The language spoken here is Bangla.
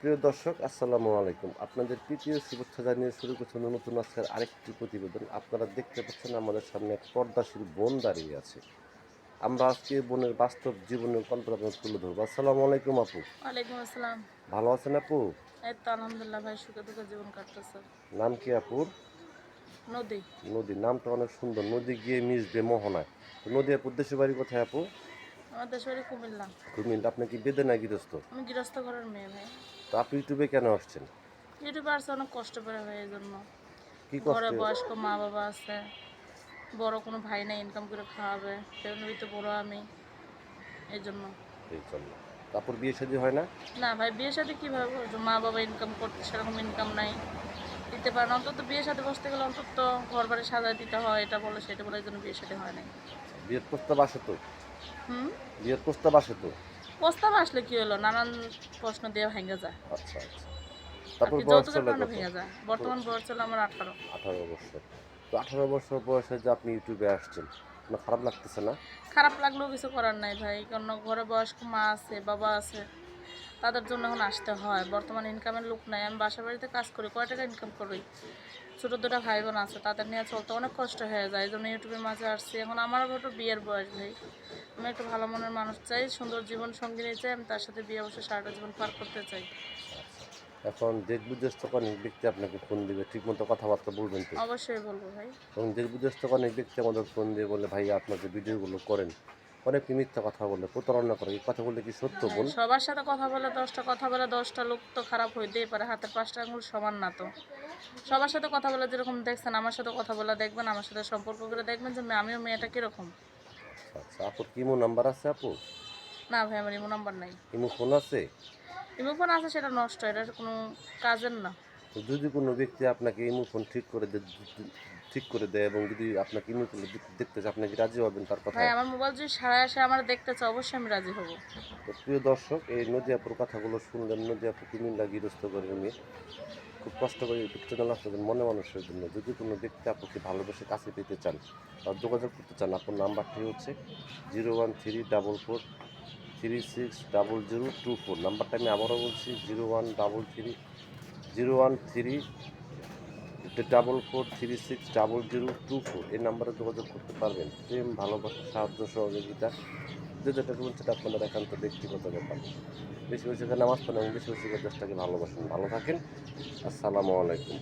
প্রিয় দর্শক আসসালামু আলাইকুম। আপনাদের তৃতীয় শুভেচ্ছা জানিয়ে শুরু করছেন নতুন আজকের আরেকটি প্রতিবেদন। আপনারা দেখতে পাচ্ছেন আমাদের সামনে এক পর্দাশীল বোন দাঁড়িয়ে আছে। আমরা আজকে বোনের বাস্তব জীবনের আপনাদের তুলে ধরবো। আসসালামু আলাইকুম আপু। ওয়ালাইকুম আসসালাম। ভালো আছেন আপু? এই তো আলহামদুলিল্লাহ ভাই সুখে দুঃখে জীবন কাটতেছে। নাম কি আপুর? নদী। নদী নামটা অনেক সুন্দর। নদী গিয়ে মিশবে মোহনায়। তো নদী আপুর দেশের বাড়ি কোথায় আপু? আমার দেশের বাড়ি কুমিল্লা। কুমিল্লা। আপনি কি বেদে না গৃহস্থ? আমি গৃহস্থ ঘরের মেয়ে ভাই। তো আপনি ইউটিউবে কেন আসছেন? ইউটিউবে আসছে অনেক কষ্ট করে হয় এই জন্য কি ঘরে বয়স্ক মা বাবা আছে বড় কোনো ভাই নাই ইনকাম করে খাওয়াবে সেজন্য তো বড় আমি এই জন্য এই জন্য। তারপর বিয়ে শাদী হয় না? না ভাই বিয়ের সাথে কীভাবে মা বাবা ইনকাম করতে সেরকম ইনকাম নাই। দিতে পারে না অন্তত বিয়ের সাথে বসতে গেলে অন্তত ঘর বাড়ি সাজায় দিতে হয় এটা বলে সেটা বলে এই জন্য বিয়ের সাথে হয় নাই। বিয়ের প্রস্তাব আসে তো? হুম? বিয়ের প্রস্তাব আসে তো? প্রস্তাব আসলে কি হলো? নানান প্রশ্ন দিয়ে ভেঙে যায়। আচ্ছা আচ্ছা। তারপর বয়স চলে ভেঙে যায়? বর্তমান বয়স চলে আমার আঠারো। আঠারো বছর। তো আঠারো বছর বয়সে যে আপনি ইউটিউবে আসছেন খারাপ লাগতেছে না? খারাপ লাগলেও কিছু করার নাই ভাই। কারণ ঘরে বয়স্ক মা আছে বাবা আছে। তাদের জন্য এখন আসতে হয়। বর্তমান ইনকামের লোক নাই। আমি বাসা বাড়িতে কাজ করি কয় টাকা ইনকাম করি? ছোটো দুটো ভাই বোন আছে তাদের নিয়ে চলতে অনেক কষ্ট হয়ে যায়। এই জন্য ইউটিউবের মাঝে আসছি। এখন আমার একটু বিয়ের বয়স ভাই। আমি একটু ভালো মনের মানুষ চাই সুন্দর জীবন সঙ্গী চাই আমি তার সাথে বিয়ে বসে সারাটা জীবন পার করতে চাই। এখন দেশ বিদেশ অনেক ব্যক্তি আপনাকে ফোন দিবে? ঠিক মতো কথাবার্তা বলবেন তো? অবশ্যই বলব ভাই। এবং দেশ বিদেশ অনেক ব্যক্তি আমাদের ফোন দিয়ে বলে ভাই আপনাকে ভিডিওগুলো করেন। অনেক মিথ্যা কথা বলে প্রতারণা করে এই কথা বললে কি সত্য বল সবার সাথে কথা বলে দশটা কথা বলে দশটা লোক তো খারাপ হইতেই পারে হাতের পাঁচটা আঙুল সমান না তো। সবার সাথে কথা বলে যেরকম দেখছেন আমার সাথে কথা বলে দেখবেন আমার সাথে সম্পর্ক করে দেখবেন যে আমিও মেয়েটা কীরকম। আচ্ছা আপুর কি ইমো নাম্বার আছে আপু? না ভাই আমার ইমো নাম্বার নাই। ইমো ফোন আছে? ইমো ফোন আছে সেটা নষ্ট এটা কোনো কাজের না। তো যদি কোনো ব্যক্তি আপনাকে ইমো ফোন ঠিক করে দে- ঠিক করে দেয় এবং যদি আপনাকে ইমো ফোন দেখতে চায় আপনি কি রাজি হবেন তার কথা ভাই আমার মোবাইল যদি সারা আসে আমার দেখতে চাই অবশ্যই আমি রাজি হব। তো প্রিয় দর্শক এই নদিয়াপুর কথাগুলো শুনলেন নদিয়াপুর কুমিল্লা গৃহস্থ করে নিয়ে খুব কষ্ট করে ইউটিউব চ্যানেল আপনাদের মনে মানুষের জন্য। যদি কোনো ব্যক্তি আপনাকে ভালোবেসে কাছে পেতে চান বা যোগাযোগ করতে চান আপনার নাম্বারটি হচ্ছে zero one three double four three six double zero two four. নাম্বারটা আমি আবারও বলছি zero one double three zero one three, double four three six, double zero two four. এই নাম্বারে যোগাযোগ করতে পারবেন। প্রেম, ভালোবাসা, সাহায্য, সহযোগিতা, যে যেটা করবেন সেটা আপনাদের একান্ত ব্যক্তিগত ব্যাপার। বেশি বেশি করে নামাজ পড়েন এবং বেশি বেশি করে দেশটাকে ভালোবাসেন। ভালো থাকেন। আসসালামু আলাইকুম।